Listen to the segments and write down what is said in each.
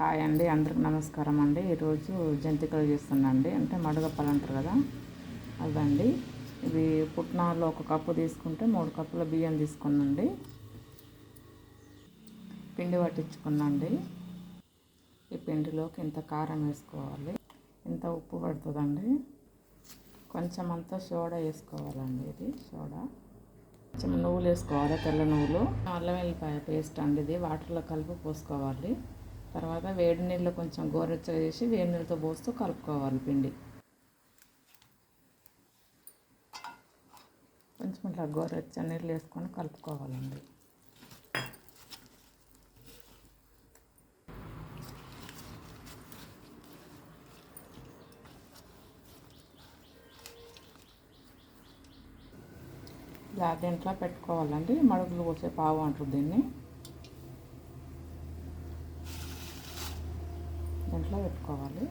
Hi అండి అందరికి నమస్కారం అండి. ఈరోజు జంతికలు చేస్తున్నాండి అంటే మడగప్పలు అంటారు కదా? అదండి. ఇవి పుట్నాల్లో ఒక కప్పు తీసుకుంటే మూడు కప్పుల బియ్యం తీసుకున్నాండి. పిండి పట్టించుకున్నాండి. ఈ పిండిలోకి ఇంత కారం వేసుకోవాలి. ఇంత ఉప్పు పడుతుందండి. కొంచెం అంతా సోడా వేసుకోవాలండి ఇది సోడా. కొంచెం నువ్వులు వేసుకోవాలి తెల్ల నువ్వులు. అల్లం వెల్లిపాయ పేస్ట్ అండి ఇది. వాటర్లో కలిపి పోసుకోవాలి. తర్వాత వేడి నీళ్ళు కొంచెం గోరెచ్చగా చేసి వేడి నీళ్ళతో పోస్తూ కలుపుకోవాలి పిండి. కొంచెం ఇట్లా గోరెచ్చ నీళ్ళు వేసుకొని కలుపుకోవాలండి. ఇలా దీంట్లో పెట్టుకోవాలండి. మడుగులు పోసే పావు అంటారు దీన్ని. దీంట్లో పెట్టుకోవాలి.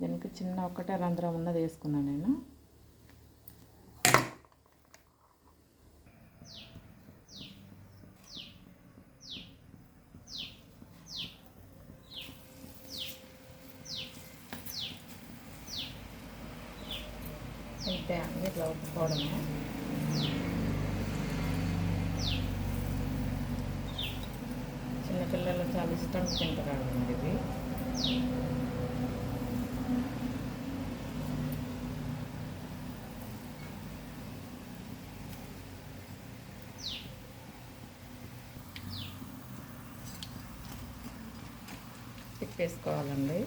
దీనికి చిన్న ఒకటే రంధ్రం ఉన్నది వేసుకున్నాను నేను. అయితే అన్నీ ఇట్లా ఒప్పుకోవడమే. చిన్నపిల్లలు చాలా ఇష్టం తింటారు ఇది. తిప్పేసుకోవాలండి.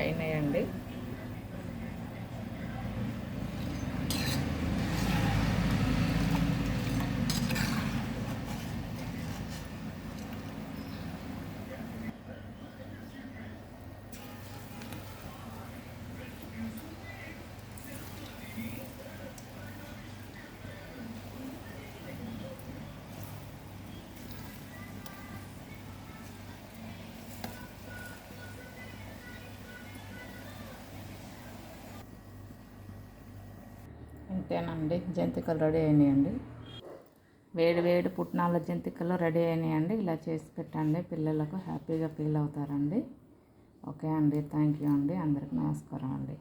అయినాయండి. అంతేనండి జంతికలు రెడీ అయినాయండి. వేడి వేడి పుట్నాల జంతికలు రెడీ అయినాయండి. ఇలా చేసి పెట్టండి. పిల్లలకు హ్యాపీగా ఫీల్ అవుతారండి. ఓకే అండి. థ్యాంక్ యూ అండి. అందరికి నమస్కారం అండి.